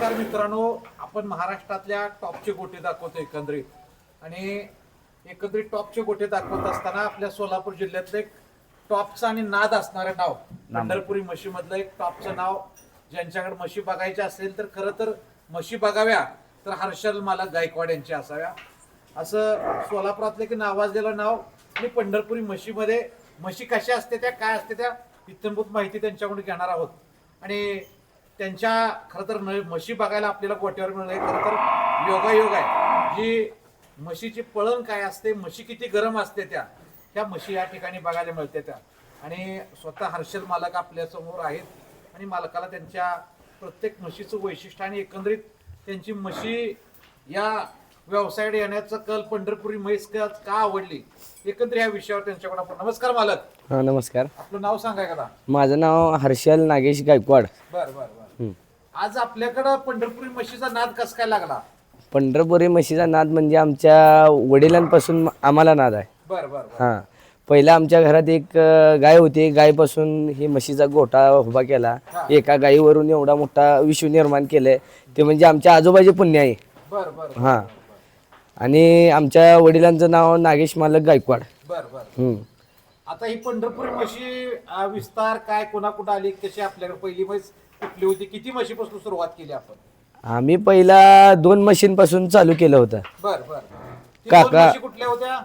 नमस्कार मित्रांनो आपण महाराष्ट्रातल्या टॉपचे गोटे दाखवतो एकंदरीत. आणि एकंदरीत टॉपचे गोटे दाखवत असताना आपल्या सोलापूर जिल्ह्यातलं एक टॉपचं आणि नाद असणारं नाव पंढरपुरी म्हशीमधलं एक टॉपचं नाव ज्यांच्याकडे म्हशी बघायच्या असेल तर खरं तर म्हशी बघाव्या तर हर्षल मालक गायकवाड यांची असाव्या. असं सोलापुरातलं की नावाजलेलं नाव आणि पंढरपुरी म्हशीमध्ये म्हशी कशा असते त्या काय असते त्या इत्यंभूत माहिती त्यांच्याकडून घेणार आहोत. आणि त्यांच्या खरं तर न- म्हशी बघायला आपल्याला गोट्यावर मिळणं हे खरं तर योगायोग आहे. जी म्हशीची पळण काय असते म्हशी किती गरम असते त्या त्या म्हशी या ठिकाणी बघायला मिळते त्या. आणि स्वतः हर्षल मालक आपल्यासमोर आहेत आणि मालकाला त्यांच्या प्रत्येक म्हशीचं वैशिष्ट्य आणि एकंदरीत त्यांची म्हशी या व्यवसायाकडे येण्याचं कल पंढरपुरी म्हैस का आवडली एकंदरीत या विषयावर त्यांच्याकडे आपण नमस्कार मालक. हा नमस्कार. आपलं नाव सांगाय का माझं नाव हर्षल नागेश गायकवाड. बर बर बर. आज आपल्याकडं पंढरपुरी म्हशीचा नाद कस काय लागला? पंढरपुरी म्हशीचा नाद म्हणजे आमच्या वडिलांपासून आम्हाला नाद आहे. बर बर बर. हां. पहिला आमच्या घरात एक अ, गाय होती. गायपासून ही म्हशीचा गोठा उभा केला. एका गायीवरून एवढा मोठा विश्व निर्माण केलंय ते म्हणजे आमच्या आजोबाचे पुण्य आहे. बर बर हां. आणि आमच्या वडिलांचं नाव नागेश मालक गायकवाड. बर बर. हं. आता ही पंढरपुरी म्हशी अं, विस्तार काय कोणा कुठं आली कशी आपल्याकडे पहिली म्हैस कुठली होती. किती म्हशीपासून सुरुवात केली आपण? आम्ही पहिला दोन मशीनपासून चालू केलं होतं. बर बर ती दोन काका. म्हशी कुठल्या होत्या?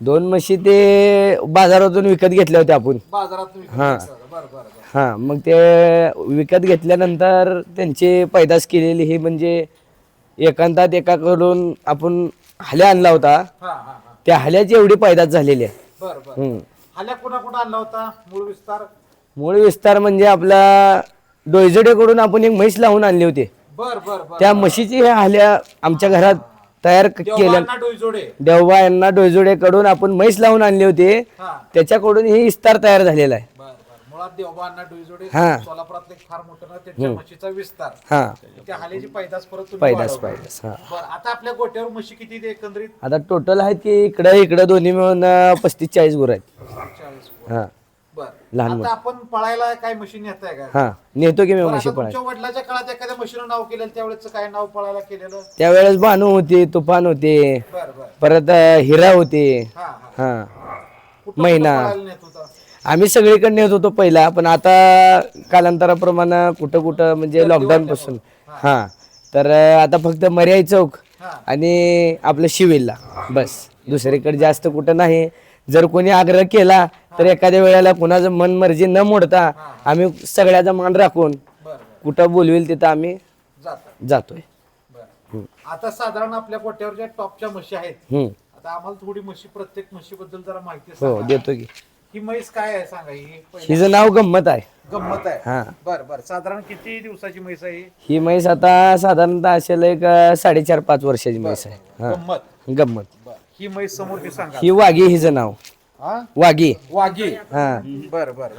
दोन म्हशी ते बाजारातून विकत घेतल्या होत्या आपण. बाजारात हा. बर बर बर. हां मग ते विकत घेतल्यानंतर त्यांची पैदास केलेली ही म्हणजे एकांतात एकाकडून आपण हल्या आणला होता. हा हा हा. त्या हल्याची एवढी पैदास झालेली आहे. बर बर. हम्म. हल्ल्या कुणा कुठं आणला होता? मूळ विस्तार? मूळ विस्तार म्हणजे आपला डोयजडेकडून आपण एक म्हैस लावून आणली होती. बर बर बर. त्या म्हशीची ह्या हल्या आमच्या घरात तयार क- केल्या. देवांना डोईजोडे. देवबा यांना डोयजोडेकडून आपण म्हैस लावून आणली होती. हा. त्याच्याकडून ही विस्तार तयार झालेला आहे. बर बर. मुळात देवबांना डोईजोडे हा. सोलापुरातलं एक फार मोठं ना त्यांच्या म्हशीचा विस्तार. हां. त्या हालेची पैदास परत तुम्ही पैदास वाढवली. पैदास हां. बर आता आपल्या गोट्यावर म्हशी किती आहेत एकंदरीत? आता टोटल आहेत की इकडं इकडं दोन्ही मिळून पस्तीस चाळीस गुरु आहेत. चाळीस हां. लहान आता आपण पळायला काय मशीन येत आहे का? हां नेतो की मी बरं, म्हशी आता पळाय तुमच्या वडिलाच्या काळात एखाद्या म्हशीनं नाव केलेलं त्यावेळेच काय नाव पळायला केलेलं? त्यावेळेस भानू होती तुफान होते बर बर. परत अं, हिरा होते. हा हा. हां. कुठं महिना. कुठं पळायला नेत होता? आम्ही सगळीकडे नेत होतो पहिला पण आता कालांतराप्रमाणे कुठं कुठं म्हणजे लॉकडाऊन पासून. हां. तर अं, आता फक्त मर्याई चौक हा. आणि आपलं शिवेलला. बस. दुसरीकडे जास्त कुठं नाही. जर कोणी आग्रह केला तर एखाद्या वेळेला कुणाचं मन मर्जी न मोडता आम्ही सगळ्याचा मान राखून कुठं बोलवेल तिथं आम्ही जात जातोय. आता साधारण आपल्या गोट्यावर ज्या टॉपच्या म्हशी आहेत. आता आम्हाला थोडी म्हशी प्रत्येक म्हशीबद्दल जरा माहिती हो देतो की. ही म्हैस काय आहे सांगा? ही हिचं नाव गंमत आहे. गंमत आहे. हा. बर बर. साधारण किती दिवसाची म्हैस आहे ही? म्हैस आता साधारणतः असेल एक साडेचार पाच वर्षाची म्हैस आहे. गंमत. गंमत. ही म्हैस समोर सांगा. ही वाघी हिचं नाव. वाघी. वाघी. हा. बर बर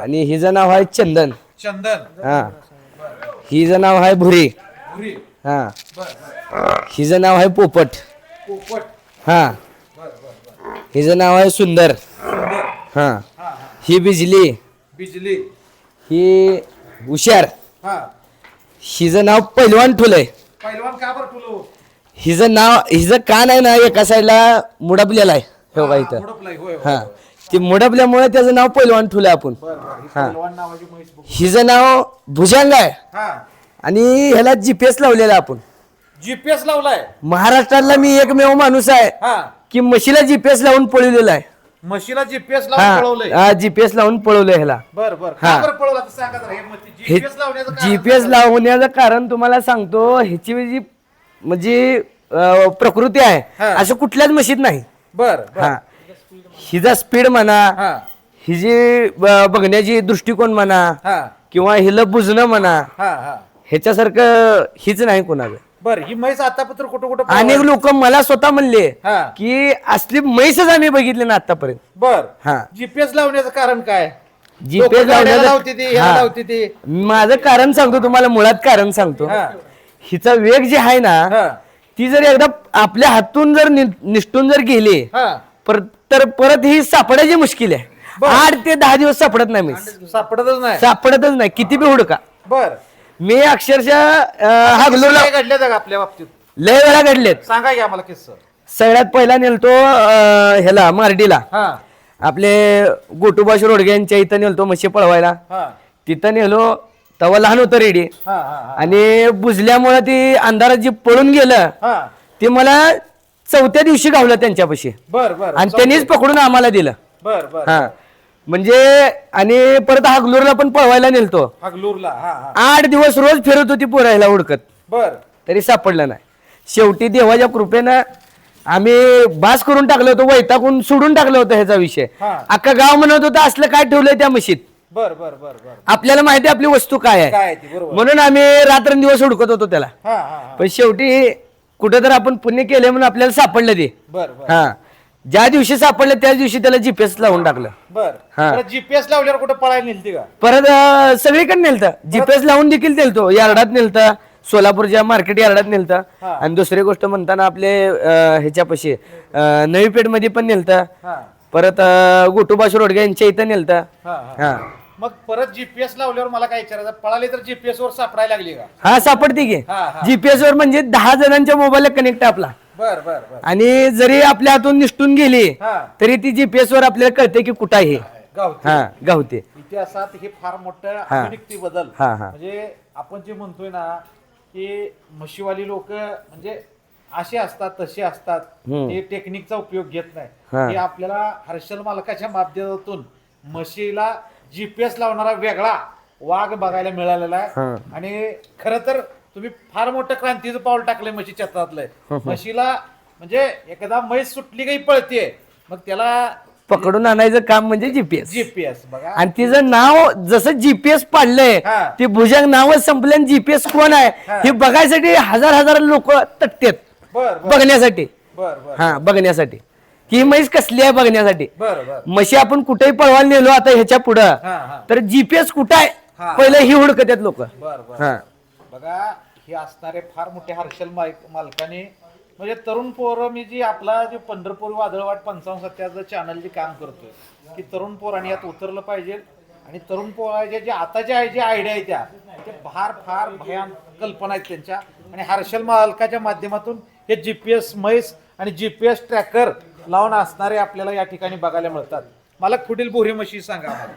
आणि हिचं नाव आहे चंदन. चंदन. हा. हिचं नाव आहे भुरी. पुरी हा. हिचं नाव आहे पोपट. पोपट. हा. हिचं नाव आहे सुंदर. हा. हा बिजली. बिजली. ही हुशार. हा. हिचं नाव पैलवान ठुलय पहिलवान का बरं तुलो हिचं नाव हिचं कान आहे ना एका साईडला मुडपलेला आहे. हे बघा इथं. हा. ते मुडपल्यामुळे त्याचं नाव पैलवान ठुलय आपण. ही हिचं नाव भुजंग आहे. आणि ह्याला जीपीएस लावलेला आपण. जीपीएस लावलाय? महाराष्ट्रातला मी एकमेव माणूस आहे हा. की म्हशीला जीपीएस लावून पळवलेला आहे. म्हशीला जीपीएस लावून पळवलंय? हा जीपीएस लावून पळवलं? ह्याला जीपीएस लावण्याचं कारण तुम्हाला सांगतो ह्याची जी म्हणजे अं, प्रकृती आहे. हा. असं कुठल्याच म्हशीत नाही. बर बर. हा. हिचा स्पीड म्हणा हा. हिची ब- बघण्याची दृष्टिकोन म्हणा हा. किंवा हिला बुजणं म्हणा हा हा. ह्याच्यासारखं हीच नाही कोणाचं. बर ही म्हैस आतापत्र कुठं कुठं अनेक लोक मला स्वतः म्हणले हा. की असली म्हैसच आम्ही बघितली ना आतापर्यंत. बर. हा. जीपीएस लावण्याचं कारण काय? जीपीएस लोकं गाड्याला लावण्याचं- लावते ती ह्याला हा. लावते ती. माझं कारण सांगतो तुम्हाला मुळात कारण सांगतो. हा. हिचा वेग जे आहे ना हा. ती जर एकदा आपल्या हातून जर नि- निष्ठून जर गेली हा. पर तर परत ही सापडायची मुश्किल आहे. आठ ते दहा दिवस सापडत नाही मी सापडतच नाही. सापडतच नाही. किती बी हुडका. बर. मी अक्षरशः अं, हागलूरला काय घडले का आपल्या बाबतीत. लय वेळा घडलेत. सांगा की आम्हाला किस्सा. सगळ्यात पहिला नेलतो अं, ह्याला मार्डीला. हा. आपले गोटुबाशी रोडगे यांच्या इथं नेलतो म्हशी पळवायला. हा. तिथं नेलो तेव्हा लहान होतं रेडी. हा हा आणि बुजल्यामुळे ती अंधारात जे पळून गेलं हा. ते मला चौथ्या दिवशी गावलं त्यांच्यापाशी. बर बर. आणि त्यांनीच पकडून आम्हाला दिलं. बर बर. हा. म्हणजे आणि परत हागलूरला पण पळवायला नेलतो. हगलूरला हा हा. आठ दिवस रोज फिरत होती पोरायला उडकत. बर. तरी सापडलं नाही. शेवटी देवाच्या कृपेनं आम्ही बास करून टाकलं होतं वैतागून सोडून टाकलं होतं ह्याचा विषय. हा. अख्खा गाव म्हणत होतं असलं काय ठेवलंय त्या म्हशीत बर बर बर बर. आपल्याला माहिती आहे आपली वस्तू काय आहे. आहे ती बरोबर. म्हणून आम्ही रात्रंदिवस हुडकत होतो त्याला. हा हा हा. पण शेवटी कुठं तर आपण पुण्य केले म्हणून आपल्याला सापडलं ते. बर बर. हा. ज्या दिवशी सापडलं त्याच दिवशी त्याला जीपीएस लावून टाकलं. बर. हा. जीपीएस लावल्यावर कुठं पळायला नेलती का? परत अं, सगळीकडे नेलतं. जीपीएस लावून देखील नेलतो. यार्डात नेलतं. सोलापूरच्या मार्केट यार्डात नेलतं. हा. आणि दुसरी गोष्ट म्हणताना आपले अं, ह्याच्यापाशी अं, नवी पेठमध्ये पण नेलतं. हा. परत अं, गोटुबाशी रोडगे यांच्या इथं नेलतं. हा हा. हा. मग परत जीपीएस लावल्यावर मला काय विचारायचं? पळाले तर जीपीएस वर सापडायला लागली का? हा सापडते की. हा, हा. जीपीएस वर म्हणजे दहा जणांच्या मोबाईलला कनेक्ट आपला. बर बर बर. आणि जरी आपल्या हातून निष्ठून गेली हा. तरी ती जीपीएस वर आपल्याला कळते की कुठं आहे. गावठी हा गावते. इतिहासात हे फार मोठं आधुनिकते बदल. हा, हा. म्हणजे आपण जे म्हणतोय ना की म्हशीवाली लोक म्हणजे असे असतात तसे असतात. ते टेक्निकचा उपयोग घेत हा. नाही हे आपल्याला हर्षल मालकाच्या माध्यमातून म्हशीला जीपीएस लावणारा वेगळा वाघ बघायला मिळालेला आहे. आणि खर तर तुम्ही फार मोठं क्रांतीचं पाऊल टाकलंय म्हशी क्षेत्रातलंय म्हशीला म्हणजे एखादा म्हैस सुटली काही पळते मग त्याला पकडून आणायचं काम म्हणजे जीपीएस जीपीएस बघा. आणि तिचं नाव जसं जीपीएस पाडलंय हा. ते भुजंग नावच संपलं आणि जीपीएस कोण आहे हा. हे बघायसाठी हजार हजार लोक तटतेत. बर बर. बघण्यासाठी. बर बर. हा बघण्यासाठी. ही म्हैस कसली आहे बघण्यासाठी? म्हशी आपण कुठेही पळवायला नेलो आता ह्याच्या पुढं हा हा. तर जीपीएस कुठं आहे? हा. पहिलं ही हुडकत आहेत लोक हा. बघा हे असणारे फार मोठे हर्षल मालक मालकाने म्हणजे तरुण पोरं मी जी आपला जे पंढरपूर वादळवाट पंचावन्न सत्याचं चॅनल जे काम करतोय की तरुण पोरांनी यात उतरलं पाहिजे आणि तरुण पोराच्या जे आता जे आहे जे आयडिया आहे त्या ते फार फार भयान कल्पना आहेत त्यांच्या. आणि हर्षल मालकाच्या माध्यमातून हे जीपीएस म्हैस आणि जीपीएस ट्रॅकर लावून असणारे आपल्याला या ठिकाणी बघायला मिळतात. मला पुढील बोरी म्हशी सांगा आम्हाला.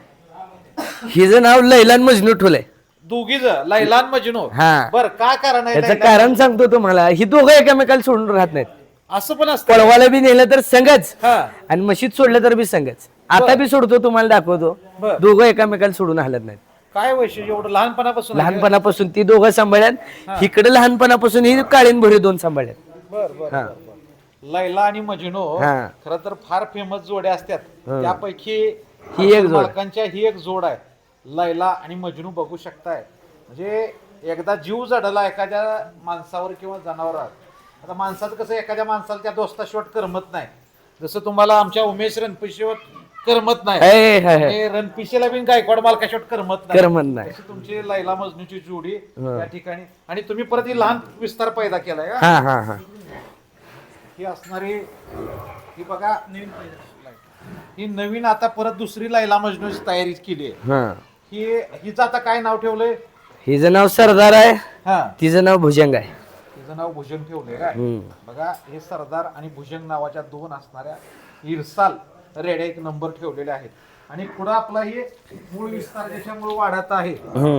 हिचं नाव लैलान मजनू ठेवलंय दोघीच लैलान मजनू. हा. बर काय कारण आहे त्याचं लैलान कारण सांगतो तुम्हाला. ही दोघं एकमेकाला सोडून राहत नाहीत. असं पण असतं. पळवायला बी नेलं तर संगच. हा. आणि म्हशीत सोडलं तर बी संगच. आता बी सोडतो तुम्हाला दाखवतो. बर. दोघं एकामेकाला सोडून हलत नाहीत. काय वैशिष्ट्य? एवढं लहानपणापासून? लहानपणापासून ती दोघं सांभाळ्यात. इकडे लहानपणापासून ही काळीन भोरी दोन सांभाळ्यात. बर बर हा. लैला आणि मजनू हा. खर तर फार फेमस जोड्या असतात. हा. त्यापैकी ही एक जोड. मालकांच्या ही एक जोड आहे. लैला आणि मजनू बघू शकताय. म्हणजे एकदा जीव जडला एखाद्या माणसावर किंवा जनावरात आता माणसाचं कसं एखाद्या माणसाला त्या दोस्ता शेवट करमत नाही. जसं तुम्हाला आमच्या उमेश रणपिशेवर करमत नाही. हे, हे, हे. आणि रणपिशेला बी गायकवाड मालका करमत नाही. करमत नाही. तुमची लैला मजनूची जोडी या ठिकाणी. आणि तुम्ही परत ही लहान विस्तार पैदा केलाय का? हा हा हा. ही असणारी ही बघा ही नवीन आता परत दुसरी लैला मजनूची तयारी केली आहे. हा. ही हिचं आता काय नाव ठेवलंय? हिचं नाव सरदार आहे हा. तिचं नाव भुजंग आहे. तिचं नाव भुजंग ठेवलंय काय? हम्म. बघा हे सरदार आणि भुजंग नावाच्या दोन असणाऱ्या इरसाल रेड्या एक नंबर ठेवलेले आहेत. आणि पुढं आपला हे मूळ विस्तार ज्याच्यामुळे वाढत आहे.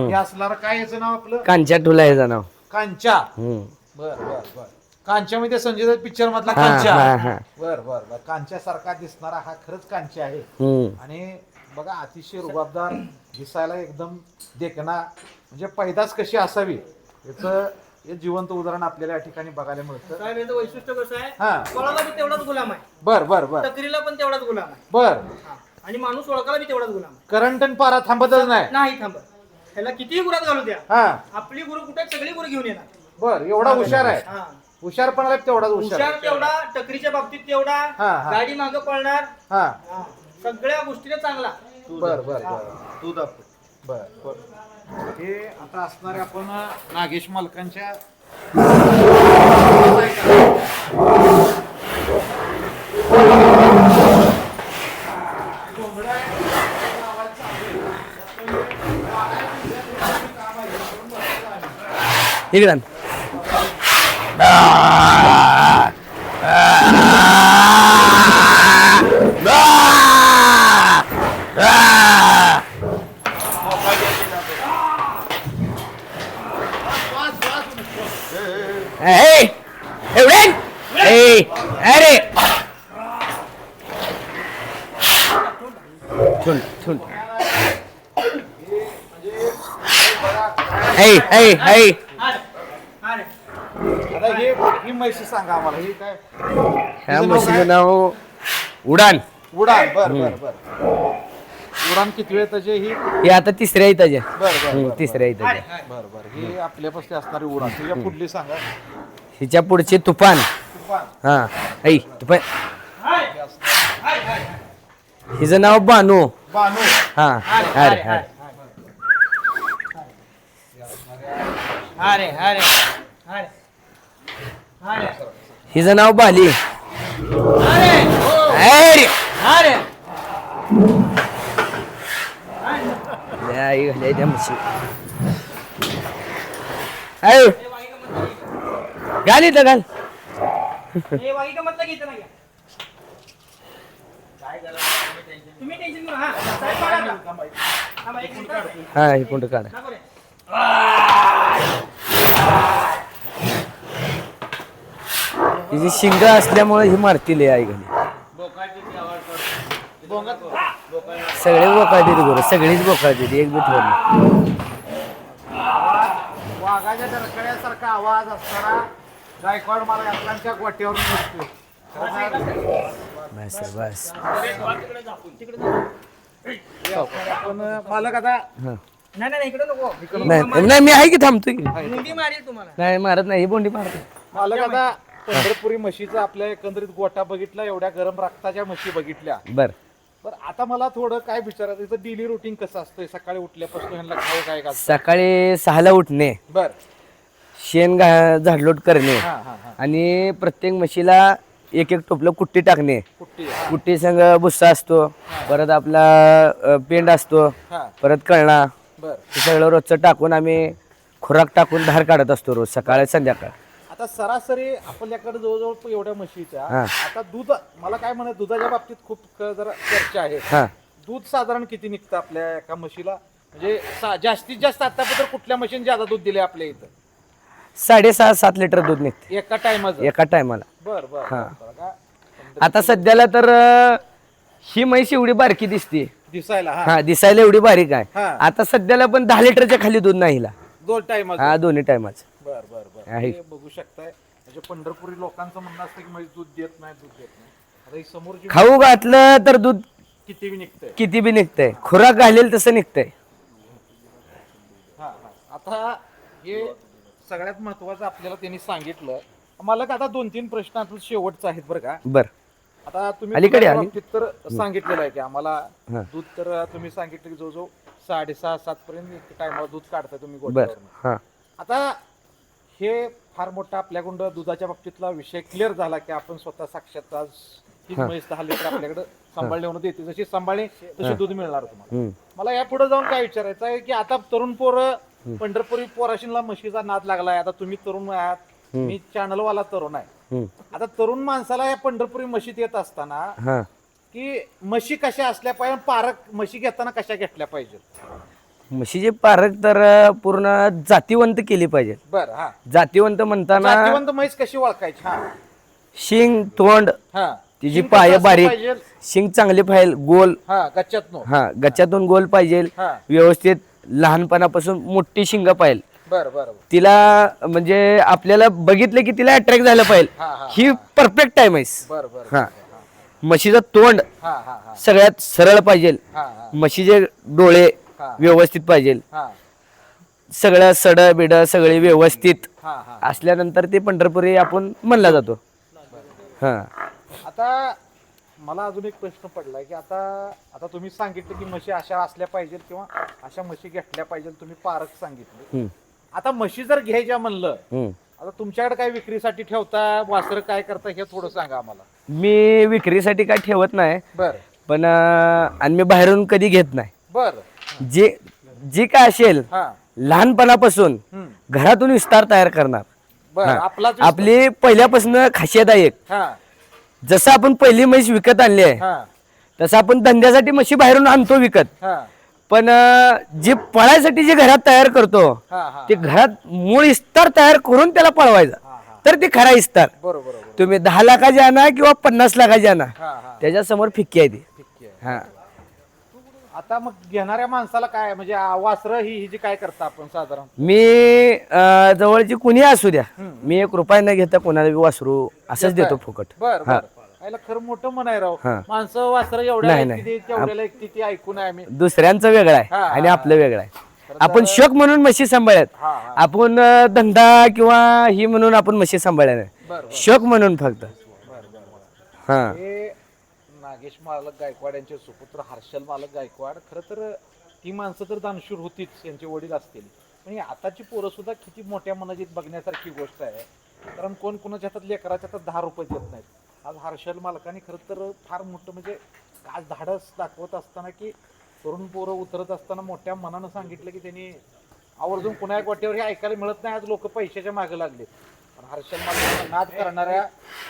हे असणार काय याचं नाव आपलं? कांच्या ठुला ह्याचं नाव. कांचा. हम्म. बर बर बर. कांच्यामध्ये संजय दत्त पिक्चर मधला हा, कांचा. हा, हा. बर बर बर. कांच्यासारखा दिसणारा हा खरंच कांच्या आहे. हम्म. आणि बघा अतिशय रुबाबदार दिसायला एकदम देखना म्हणजे पैदास कशी असावी याचं हे जिवंत उदाहरण आपल्याला या ठिकाणी बघायला मिळतं. साहेब याचं वैशिष्ट्य कसं आहे? हा. कोणाला बी तेवढाच गुलाम आहे. बर बर बर. तकरीला पण तेवढाच गुलाम आहे. बर. हा. आणि माणूस ओळखायला बी तेवढाच गुलाम आहे. करंट आणि पारा थांबतच नाही. नाही थांबत. ह्याला कितीही गुरात घालू द्या. हा. आपली गुरु कुठे सगळी गुरु घेऊन येणार. बर एवढा हुशार आहे. हा. हुशारपणाला तेवढाच हुशार हुशार. तेवढा टकरीच्या बाबतीत तेवढा हा, हा. गाडी मागं पळणार हा. सगळ्या गोष्टीने चांगला बर बर बर बर बर हे आता असणारे आपण नागेश मालकांच्या इकडं आण. Hey! Hey, Ren! Hey! Eddie! Thun, thun. Hey, hey, hey! सांगा आम्हाला. काय? ह्या तिचं नाव उडान. उडान. बर बर उडान किती वेळ त्याचे ही? हे आता तिसऱ्या आहे त्याच्या बर तिसऱ्या इताचे बर बर. आपल्या आपल्यापाशी असणारी उडान. तिच्या पुढली सांगा. हिच्या पुढचे तुफान. हा आई तुफान. हे हिचं नाव बानू. बानू. हा अरे अरे अरे. अरे अरे. हिचं नाव बाली. घाल इथं घाल. हा हे कोणतं काढा. हिची शिंग असल्यामुळे ही मारतील आई घाली सगळे बोकाळते बरोबर सगळीच बोकाळते एक बी ठेवलं वाघाच्या आवाज असताना गायकवाड महाराजांच्या गोट्यावरून दिसतो बस बस. पण मालक आता. नाही नाही इकडे नको. नाही नाही मी आहे की थांबतोय की? मुंडी मारेल तुम्हाला. नाही मारत नाही ही बोंडी मारते. मालक आता पंढरपुरी म्हशीचा आपल्या एकंदरीत गोटा बघितला एवढ्या गरम रक्ताच्या म्हशी बघितल्या. बर. पण आता मला थोडं काय विचारायचं इथं डेली रुटीन कसं असतंय सकाळी उठल्यापासून ह्यांना खाऊ काय घाल सकाळी सहाला उठणे. बर. शेण घा झाडलोट करणे. हा हा हा. आणि प्रत्येक म्हशीला एक एक टोपलं कुट्टी टाकणे. कुट्टी हा. कुट्टी संग भुस्सा असतो परत आपला अ, पेंड असतो हा. परत कळणा. बर. हे सगळं रोजचं टाकून आम्ही खुराक टाकून धार काढत असतो रोज सकाळी संध्याकाळ. आता सरासरी आपल्याकडे जवळजवळ एवढ्या म्हशीच्या हा. आता दूध मला काय म्हणत दुधाच्या बाबतीत खूप क- जरा चर्चा आहे. हा. दूध साधारण किती निघतं आपल्या एका म्हशीला? म्हणजे सा- जास्तीत जास्त आतापर्यंत कुठल्या म्हशीने ज्यादा दूध दिले आपल्या इथं? साडेसहा सात लिटर दूध निघते. एका टायमाचं? एका टायमाला. बर बर हा. बरं का? आता सध्याला तर अ, ही म्हैस एवढी बारकी दिसते दिसायला हा. हा दिसायला एवढी बारीक आहे. हा. आता सध्याला पण दहा लिटरच्या खाली दूध नाही हिला. दोन टायमाचं. हा दोन्ही टायमाच. बर बर बर. आहे. हे बघू शकताय. म्हणजे पंढरपुरी लोकांचं म्हणणं असतं की म्हैस दूध देत नाही दूध देत नाही. आता ही समोरची खाऊ घातलं तर दूध किती बी निघतंय. किती बी निघतंय. खुराक घालेल तसं निघतंय. हा हा. आता हे सगळ्यात महत्वाचं आपल्याला त्यांनी सांगितलं. मला का आता दोन तीन प्रश्न आता शेवटचे आहेत बरं का. बर. आता तुम्ही अलीकडे दुधाच्या आली. बाबतीत तर सांगितलेलं आहे की आम्हाला हा. दूध तर तुम्ही सांगितलं की जवळजवळ साडेसहा सात पर्यंत टायमावर दूध काढता तुम्ही बर. गोठ्यावरून. हा. आता हे फार मोठा आपल्याकडून दुधाच्या बाबतीतला विषय क्लिअर झाला की आपण स्वतः साक्षात आज हीच म्हैस दहा लिटर आपल्याकडे सांभाळणे देते. जशी सांभाळणे तशी दूध मिळणार तुम्हाला. मला या पुढे जाऊन काय विचारायचं आहे की आता तरुण पोरं पंढरपुरी पोराशीला म्हशीचा नाद लागलाय. आता तुम्ही तरुण आहात. मी चॅनलवाला तरुण आहे. आता तरुण माणसाला या पंढरपुरी म्हशीत येत असताना की म्हशी कशा असल्या पाहिजे पारक म्हशी घेताना कशा घेतल्या पाहिजेत? म्हशीचे पारख तर पूर्ण जातीवंत केली पाहिजे. बर हा. जातीवंत म्हणताना जातीवंत म्हैस कशी ओळखायची? हा. शिंग तोंड हा. तिची शिंग पाय कसं बारीक? शिंग चांगली पाहिजे गोल. हा गच्च्यात नो हा गच्च्यातून गोल पाहिजे. हा. व्यवस्थित लहानपणापासून मोठी शिंग पाहिजे बर बर बर. तिला म्हणजे आपल्याला बघितलं की तिला अट्रॅक्ट झालं हा, पाहिजे हा, परफेक्ट टाइम आहे बर बर हा. म्हशीचं तोंड हा हा हा. सगळ्यात सरळ पाहिजे. हा हा. म्हशीचे डोळे. व्यवस्थित पाहिजे. हा. सगळं सड बिड सगळे व्यवस्थित हा हा. असल्यानंतर ते पंढरपुरी आपण म्हणला जातो. हा. आता मला अजून एक प्रश्न पडलाय की आता आता तुम्ही सांगितलं की म्हशी अशा असल्या पाहिजेत किंवा अशा म्हशी घेतल्या पाहिजेत तुम्ही पारख सांगितले. आता म्हशी जर घ्यायच्या म्हणलं. आता तुमच्याकडे काय विक्रीसाठी ठेवता वासर काय करता हे थोडं सांगा आम्हाला. मी विक्रीसाठी काय ठेवत नाही बर. पण आणि मी बाहेरून कधी घेत नाही. बर. जे जे काय असेल हा. लहानपणापासून घरातून विस्तार तयार करणार. बर हा. आपला आपली पहिल्यापासून खासियत आहे एक हा. जसं आपण पहिली म्हैस विकत आणली आहे हा. तसं आपण धंद्यासाठी म्हशी बाहेरून आणतो विकत. हा. पण अं, जे पळायसाठी जे घरात तयार करतो हा हा ते घरात मूळ इस्तार तयार करून त्याला पळवायचा. तर ते खरा इस्तार. बरोबर बरोबर. तुम्ही दहा लाखाची आणा किंवा पन्नास लाखाची आणा हा हा. त्याच्यासमोर फिक्की आहे ती. ठीक आहे. हा. आता मग घेणाऱ्या माणसाला काय? म्हणजे वासरं ही ही जी काय करता आपण साधारण? मी अं, जवळची कुणी असू द्या. मी एक रुपया न घेता कोणाला बी वासरू असंच देतो फुकट. बर. बर याला खरं मोठं आहे राव. हा. माणसं वासरं एवढ्या नाही, तेवढ्याला ती ऐकून आहे आम्ही. दुसऱ्यांचं वेगळं आहे हा, आणि आपलं वेगळं आहे. आपण शोक म्हणून म्हशी सांभाळत. हा हा. आपण अं, धंदा किंवा ही म्हणून आपण म्हशी सांभाळल्या नाही. बर बर. शोक म्हणून फक्त. बर बर बर. हा. हे नागेश मालक गायकवाड यांचे सुपुत्र हर्षल मालक गायकवाड. खरं तर ती माणसं तर दानशूर होतीच यांचे वडील असतील. पण आताची पोरं सुद्धा किती मोठ्या मनाची बघण्यासारखी गोष्ट आहे. कारण कोण कोणाच्या हातात लेकराच्या हातात दहा रुपये देत नाहीत. आज हर्षल मालकाने खरं तर फार मोठं म्हणजे आज धाडस दाखवत असताना की तरुण पोरं उतरत असताना मोठ्या मनानं सांगितलं की त्यांनी आवर्जून कुणा एक वाटेवर हे ऐकायला मिळत नाही आज लोक पैशाच्या मागे लागले पण हर्षल मालकांना नाद करणाऱ्या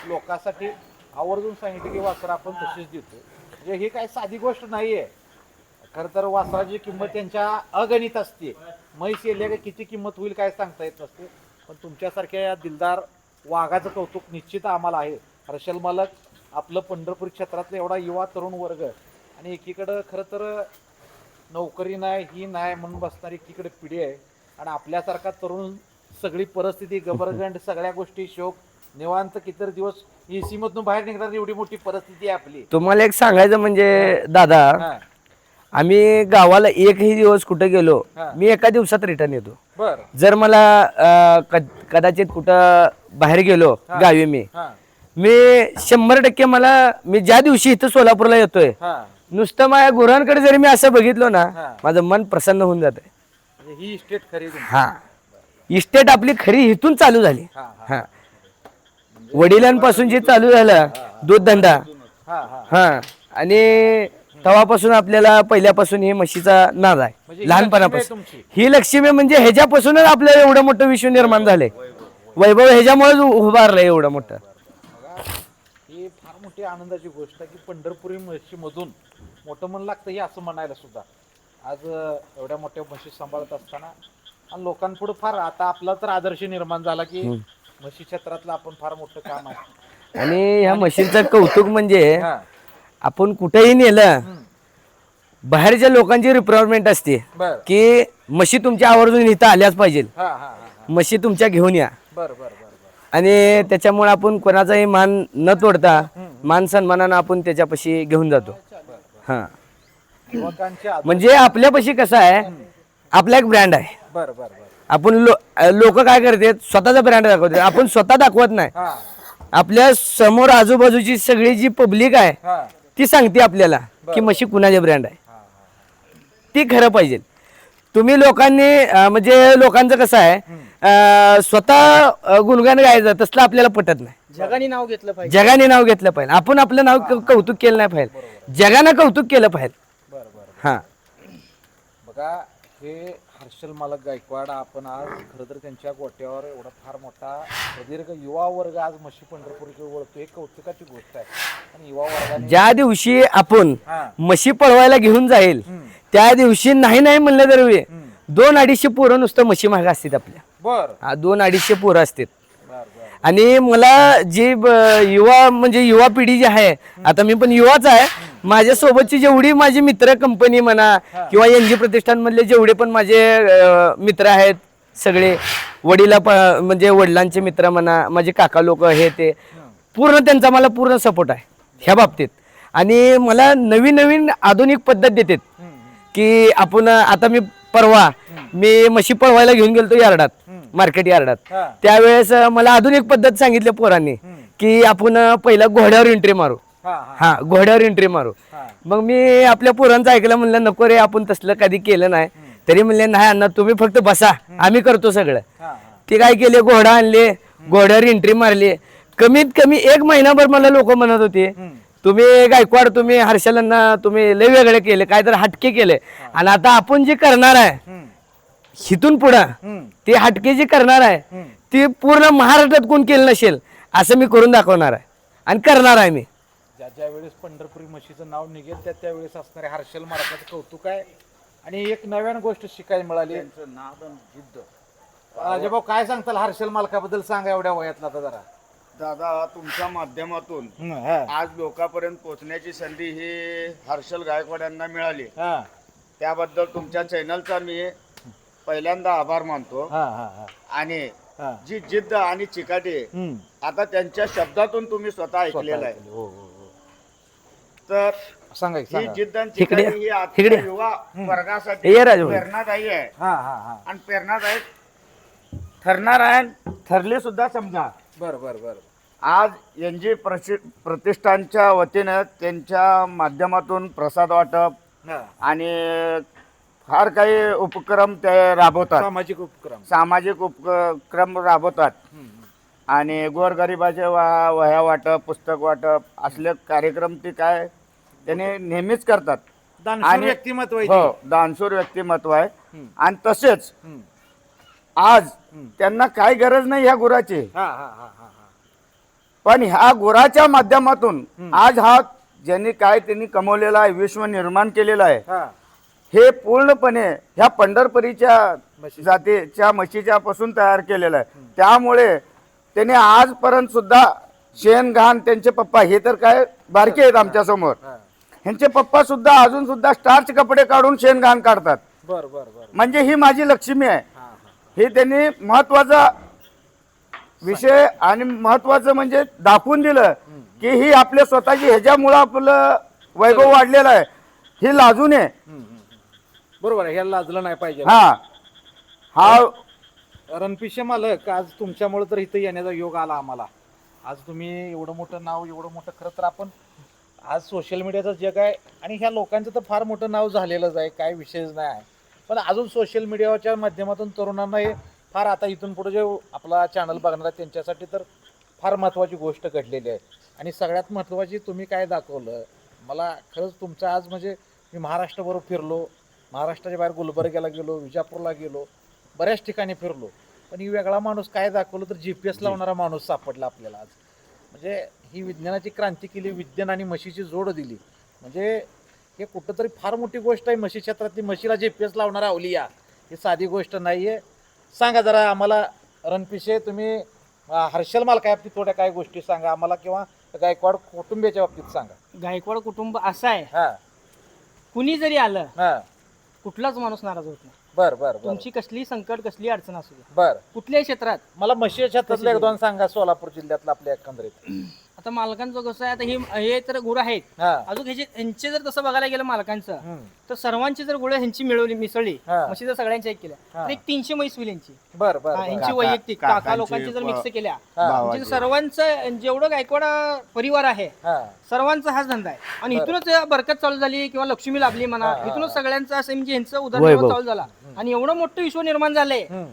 लोकांसाठी आवर्जून सांगितलं की वासर आपण तशीच देतो. म्हणजे ही काय साधी गोष्ट नाहीये. खरं तर वासराची किंमत त्यांच्या अगणित असते. म्हैस येल्या का किती किंमत होईल काय सांगता येत नसते. पण तुमच्यासारख्या या दिलदार वाघाचं कौतुक निश्चित आम्हाला आहे. हर्षल मालक आपलं पंढरपूर क्षेत्रातला एवढा युवा तरुण वर्ग आणि एकीकडं खरं तर नोकरी नाही ही नाही म्हणून बसणारी एकीकडे पिढी आहे. आणि आपल्यासारखा तरुण सगळी परिस्थिती गबरगंड सगळ्या गोष्टी शोक निवांत कितीतरी दिवस एसी मधून बाहेर निघणार एवढी मोठी परिस्थिती आहे आपली. तुम्हाला एक सांगायचं म्हणजे दादा हा. आम्ही गावाला एकही दिवस कुठं गेलो हा. मी एका दिवसात रिटर्न येतो. बर. जर मला अं, कद- कदाचित कुठं बाहेर गेलो गावी मी हा. मी शंभर टक्के मला मी ज्या दिवशी इथं सोलापूरला येतोय हा. नुसतं माझ्या गुरांकडे जरी मी असं बघितलो ना हा. माझं मन प्रसन्न होऊन जात म्हणजे ही स्टेट खरी. हा. इस्टेट आपली खरी इथून चालू झाली. हा हा. हा. वडिलांपासून जे चालू झालं दूध धंदा हा हा. हा. आणि तेव्हापासून आपल्याला पहिल्यापासून हे म्हशीचा नाद म्हणजे आहे ही लहानपणापासून. ही लक्ष्मी म्हणजे ह्याच्यापासूनच आपल्याला एवढं मोठं विश्व निर्माण झालंय. वैभव ह्याच्यामुळेच उभारलंय एवढं मोठं. ही फार मोठी आनंदाची गोष्ट आहे की पंढरपुरी म्हशीमधून मोठं मन लागतं हे असं म्हणायला सुद्धा. आज एवढ्या मोठ्या म्हशी सांभाळत असताना आणि लोकांपुढे फार आता आपला तर आदर्श निर्माण झाला की म्हशी क्षेत्रातलं आपण फार मोठं काम आहे. आणि ह्या म्हशीचं कौतुक म्हणजे हा. आपण कुठेही नेलं बाहेरच्या लोकांची रिक्वायरमेंट असते बर. की म्हशी तुमच्या आवर्जून इथं आल्याच पाहिजे. हा हा हा हा. म्हशी तुमच्या घेऊन या. बर बर बर बर. आणि त्याच्यामुळे आपण कोणाचाही मान न तोडता मान सन्मानानं आपण त्याच्यापाशी घेऊन जातो. हा. म्हणजे आपल्यापाशी कसं आहे आपला एक ब्रँड आहे. बर बर बर. आपण लोक काय करतात? स्वतःचा ब्रँड दाखवतात. आपण स्वतः दाखवत नाही. आपल्यासमोर आजूबाजूची सगळी जी पब्लिक आहे हा. ती सांगते आपल्याला की म्हशी कुणाचे ब्रँड आहे. हा ती खरं पाहिजे. तुम्ही लोकांनी म्हणजे लोकांचं कसं आहे स्वतः गुणगान गायचं तसलं आपल्याला पटत नाही. जगाने नाव घेतलं पाहिजे. जगाने नाव घेतलं पाहिजे. आपण आपलं नाव क- कौतुक केलं नाही पाहिजे. जगानं कौतुक केलं पाहिजे. बर बर हा. बघा हे हर्षल मालक गायकवाड आपण आज खरं तर त्यांच्या गोट्यावर एवढा फार मोठा प्रदीर्घ युवा वर्ग आज म्हशी पंढरपूरकडे वळतो हे कौतुकाची गोष्ट आहे. आणि युवा वर्गाने ज्या दिवशी आपण हा. म्हशी पळवायला घेऊन जाईल हम्म. त्या दिवशी नाही नाही म्हणलं तर हम्म. दोन अडीचशे पोरं नुसतं म्हशी मागे असतात आपल्या. बर. हा दोन अडीचशे पोरं असतात. बर बर. आणि मला जी ब- युवा म्हणजे युवा पिढी जी आहे आता मी पण युवाच आहे माझ्या सोबतची जेवढी माझी मित्र कंपनी म्हणा किंवा एन जी प्रतिष्ठान मधले जेवढे पण माझे मित्र आहेत सगळे वडीला म्हणजे वडिलांचे मित्र म्हणा माझे काका लोक हे ते पूर्ण त्यांचा मला पूर्ण सपोर्ट आहे ह्या बाबतीत. आणि मला नवीन नवीन आधुनिक पद्धत देतात. की आपण आता मी परवा मी म्हशी पळवायला घेऊन गेलतो यार्डात मार्केट यार्डात. त्यावेळेस मला आधुनिक पद्धत सांगितली पोरांनी की आपण पहिला घोड्यावर एंट्री मारू. हा घोड्यावर एंट्री मारू. मग मी आपल्या पोरांचं ऐकलं म्हणलं नको रे आपण तसलं कधी केलं नाही. तरी म्हणले नाही अण्णा तुम्ही फक्त बसा. आम्ही करतो सगळं. ते काय केले? घोडा आणले. घोड्यावर एंट्री मारली. कमीत कमी एक महिनाभर मला लोक म्हणत होते तुम्ही गायकवाड तुम्ही हर्षलांना तुम्ही लय वेगळे केले काय तर हटके केले. आणि आता आपण जे करणार आहे हिथून पुढं. ते हटके जे करणार आहे. ते पूर्ण महाराष्ट्रात कोण केलं नसेल असं मी करून दाखवणार आहे. आणि करणार आहे मी. ज्या ज्या वेळेस पंढरपुरी म्हशीचं नाव निघेल त्या त्यावेळेस असणारे हर्षल मार्काचं कौतुक आहे. आणि एक नव्यान गोष्ट शिकायला मिळाली. अजय काय सांगताल हर्षल मालकाबद्दल? सांगा एवढ्या वयातला आता जरा. दादा तुमच्या माध्यमातून हा आज लोकांपर्यंत पोहोचण्याची संधी ही हर्षल गायकवाड यांना मिळाली. हा. त्याबद्दल तुमच्या चॅनलचा मी पहिल्यांदा आभार मानतो. हा हा आणि हा. जी जिद्द आणि चिकाटी. आता त्यांच्या शब्दातून तुम्ही स्वतः ऐकलेलं आहे. हो, हो, हो. तर सांगा की, ही सांगा. ही या. आजच्या इकडे या. युवा वर्गासाठी ये राजभाऊ. प्रेरणादायी आहे. हा हा हा. आणि प्रेरणादायक ठरणार आहे ठरले सुद्धा समजा. बर बर बर. आज एन जी प्रतिष्ठानच्या वतीनं त्यांच्या माध्यमातून प्रसाद वाटप हा. आणि फार काही उपक्रम ते राबवतात. सामाजिक उपक्रम. सामाजिक उपक्रम राबवतात. हम्म. आणि गोरगरिबाचे वा वह्या वाटप पुस्तक वाटप असले कार्यक्रम ते काय त्याने नेहमीच करतात दानशूर आणि- व्यक्तिमत्व आहे हो. दानशूर व्यक्तिमत्व आहे हम्म. आणि तसेच हम्म. आज. त्यांना काय गरज नाही ह्या गुराची हा हा हा हा हा पण ह्या गुराच्या माध्यमातून आज हा ज्यांनी काय त्यांनी कमवलेला आहे विश्व निर्माण केलेलं आहे हा हे पूर्णपणे ह्या पंढरपुरीच्या म्हशी. जातीच्या म्हशीच्या पासून तयार केलेलं आहे त्यामुळे त्याने आजपर्यंत सुद्धा शेण घाण त्यांचे पप्पा हे तर काय बारके आहेत आमच्यासमोर हा ह्यांचे पप्पा सुद्धा अजून सुद्धा स्टार्च कपडे काढून शेण घाण काढतात. बर बर बर. म्हणजे ही माझी लक्ष्मी आहे. हा त्यांनी महत्त्वाचा विषय आणि महत्वाचं म्हणजे दाखवून दिलं की ही आपल्या स्वतःची ह्याच्यामुळं आपलं वैभव वाढलेलं आहे. ही लाजू नये हम्म, हम्म, हम्म. बरोबर आहे ह्याला लाजलं नाही पाहिजे. हा. हा. रणपिशे मालक आज तुमच्यामुळे तर इथं येण्याचा योग आला आम्हाला. आज तुम्ही एवढं मोठं नाव एवढं मोठं खरं तर आपण आज सोशल मीडियाचं जग आहे आणि ह्या लोकांचं तर फार मोठं नाव झालेलंच आहे काय विषयच नाही आहे. पण अजून सोशल मीडियाच्या माध्यमातून तरुणांना हे फार आता इथून पुढे जे आपला चॅनल बघणार आहे त्यांच्यासाठी तर फार महत्त्वाची गोष्ट घडलेली आहे. आणि सगळ्यात महत्त्वाची तुम्ही काय दाखवलं? मला खरंच तुमचं आज म्हणजे मी महाराष्ट्रभर फिरलो महाराष्ट्राच्या बाहेर गुलबर्ग्याला गेलो विजापूरला गेलो बऱ्याच ठिकाणी फिरलो. पण ही वेगळा माणूस काय दाखवलं तर जी पी एस लावणारा माणूस सापडला आपल्याला आज. म्हणजे ही विज्ञानाची क्रांती केली विज्ञान आणि म्हशीची जोड दिली. म्हणजे हे कुठंतरी फार मोठी गोष्ट आहे म्हशी क्षेत्रातली. म्हशीला जी पी एस लावणारा अवलिया ही साधी गोष्ट नाही आहे सांगा जरा आम्हाला रणपिशे तुम्ही हर्षल मालका बाबतीत थोड्या काय गोष्टी सांगा आम्हाला किंवा गायकवाड कुटुंबियाच्या बाबतीत सांगा. गायकवाड कुटुंब असं आहे. हा. कुणी जरी आलं हा. कुठलाच माणूस नाराज होत नाही. बर बर बर. तुमची कसली संकट कसली अडचण असू दे. बर. कुठल्याही क्षेत्रात मला म्हशी क्षेत्रातलं एक दोन सांगा सोलापूर जिल्ह्यातलं आपल्या एकंदरीत. आता मालकांचं कसं आहे आता हे हे तर गुरु आहेत हा अजून ह्याचे ह्यांचे जर तसं बघायला गेलं मालकांचं हम्म. तर सर्वांची जर गुळ ह्यांची मिळवली मिसळली हा. म्हशी जर सगळ्यांच्या एक केल्या हा. तर एक तीनशे म्हैस होईल यांची बर बर हा, बर. यांची काका- वैयक्तिक काका काकांची लोकांची जर मिक्स केल्या हा. म्हणजे सर्वांचं जेवढं गायकवाड परिवार आहे हा सर्वांचा हाच धंदा आहे आणि. इथूनच बरकत चालू झाली किंवा लक्ष्मी लाभली म्हणा हा, हा, इथूनच सगळ्यांचं असं म्हणजे यांचं वैभव. उदरनिर्वाह चालू झाला आणि एवढं मोठं विश्व निर्माण झालंय हम्म.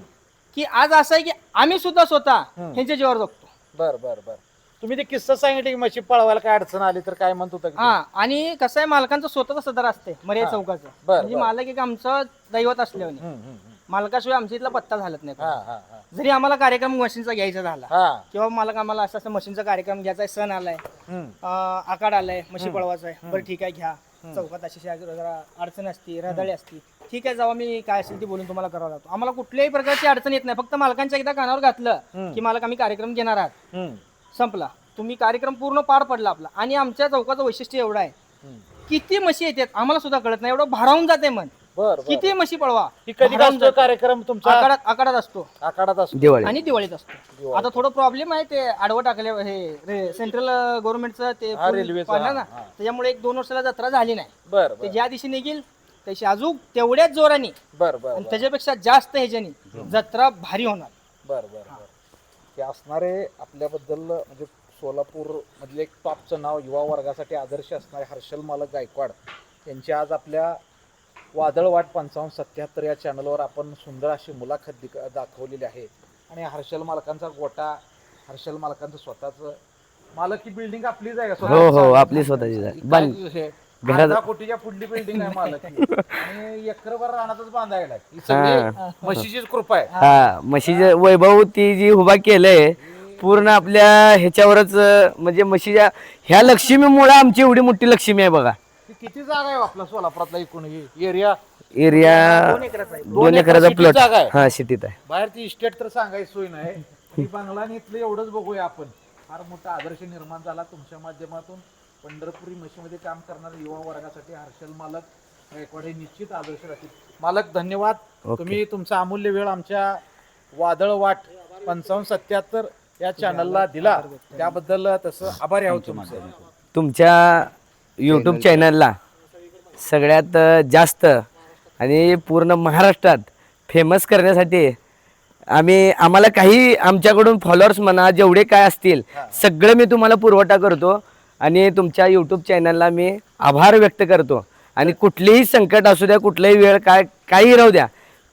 की आज असं आहे की आम्ही सुद्धा स्वतः हम्म. ह्यांच्या जीवावर जगतो बर बर बर तुम्ही ते किस्सा सांगितले की म्हशी पळवायला काय अडचण आली तर काय म्हणत होता की हा आणि कसं आहे मालकांचं स्वतःचं सदर असते मर्यादा हा. चौकाचं. बरं, म्हणजे बरं. मालक एक आमचं दैवत असल्याने हम्म, हम्म, हम्म. मालकाशिवाय आमच्या इथला पत्ता झालत नाही. हा हा हा. जरी आम्हाला कार्यक्रम मशीनचा घ्यायचा झाला हा. किंवा मालक आम्हाला असं असं मशीनचा कार्यक्रम घ्यायचा आहे सण आलाय हम्म. अं, आकाड आलाय म्हशी पळवायचा आहे बरं ठीक आहे घ्या. चौकात अशी अशी जरा अडचण असती रहदारी असती. ठीक आहे जेव्हा मी काय असेल ते बोलून तुम्हाला करावं लागतो. आम्हाला कुठल्याही प्रकारची अडचण येत नाही. फक्त मालकांच्या एकदा कानावर घातलं की मालक आम्ही कार्यक्रम घेणार आहात. हम्म. संपला. तुम्ही कार्यक्रम पूर्ण पार पडला आपला. आणि आमच्या चौकाचं वैशिष्ट्य एवढं आहे. किती म्हशी येतात आम्हाला सुद्धा कळत नाही. एवढं भारावून जाते मन. बर बर. किती म्हशी पळवा. ही कधी भारावून असतो जाते. कार्यक्रम तुमचा? आकाडात आकाडात असतो. आखाडात असतो. दिवाळी. आणि दिवाळीत असतो. आता थोडं प्रॉब्लेम आहे ते आडवं टाकले हे सेंट्रल गव्हर्नमेंटचं ते हा, पूल रेल्वेचं, पाडलं ना हा, हा. त्याच्यामुळे एक दोन वर्षाला जत्रा झाली नाही. बर ते बर ज्या दिवशी निघेल त्याची अजून तेवढ्याच जोराने बर बर आणि बर. त्याच्यापेक्षा जास्त ह्याच्याने जत्रा भारी होणार. बर बर बर. हे असणारे आपल्याबद्दल म्हणजे सोलापूर मधले एक टॉपचं नाव युवा वर्गासाठी आदर्श असणारे हर्षल मालक गायकवाड यांची आज आपल्या वादळवाट पंचावन्न सत्याहत्तर या चॅनलवर आपण सुंदर अशी मुलाखत दिक दाखवलेली आहे आणि हर्षल मालकांचा गोटा हर्षल मालकांचं स्वतःचं मालक ही बिल्डिंग आपलीच आहे का हो हो? आपली स्वतःची जागा. काय बांध हे? घरात कोटीच्या पुढली बिल्डिंग आहे मालक. आणि एकरभर रानातच बांधायला ही सगळी म्हशीचीच कृपा आहे. हा म्हशीचे वैभव ती जी उभा केलंय पूर्ण आपल्या ह्याच्यावरच अं, म्हणजे म्हशीच्या ह्या लक्ष्मीमुळे आमची एवढी मोठी लक्ष्मी आहे बघा. ही किती जागा आहे आपला सोलापुरातला एकूण? एरिया एरिया दोन एकराचा दोन एकर एकराचा प्लॉट जागा आहे. हा सिटीत आहे. बाहेरची इस्टेट तर सांगायची सोय नाही. ही बंगला आणि इथलं एवढंच बघूया आपण. फार मोठा आदर्श निर्माण झाला तुमच्या माध्यमातून. पंढरपुरी म्हशीमध्ये काम करणाऱ्या युवा वर्गासाठी हर्षल मालक गायकवाड हे निश्चित आदर्श राहतील मालक धन्यवाद. तुम्ही तुमचा अमूल्य वेळ आमच्या वादळ वाट पंचावन्न सत्याहत्तर या चॅनलला दिला. त्याबद्दल तसं आभारी आहोत तुमचं. तुमच्या यूट्यूब चॅनलला सगळ्यात जास्त आणि पूर्ण महाराष्ट्रात फेमस करण्यासाठी आम्ही आम्हाला काही आमच्याकडून फॉलोअर्स म्हणा जेवढे काय असतील सगळं मी तुम्हाला पुरवठा करतो. आणि तुमच्या यूट्यूब चॅनलला मी आभार व्यक्त करतो. आणि कुठलेही संकट असू द्या कुठलाही वेळ काय काही राहू द्या.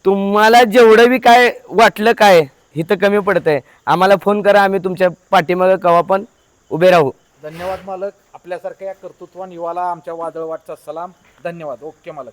तुम्हाला जेवढं बी काय वाटलं काय इथं कमी पडतंय. आम्हाला फोन करा आम्ही तुमच्या पाठीमागं कवा पण उभे राहू. धन्यवाद मालक. आपल्यासारख्या या कर्तृत्वान युवाला आमच्या वादळ वाटचा सलाम. धन्यवाद. ओके मालक.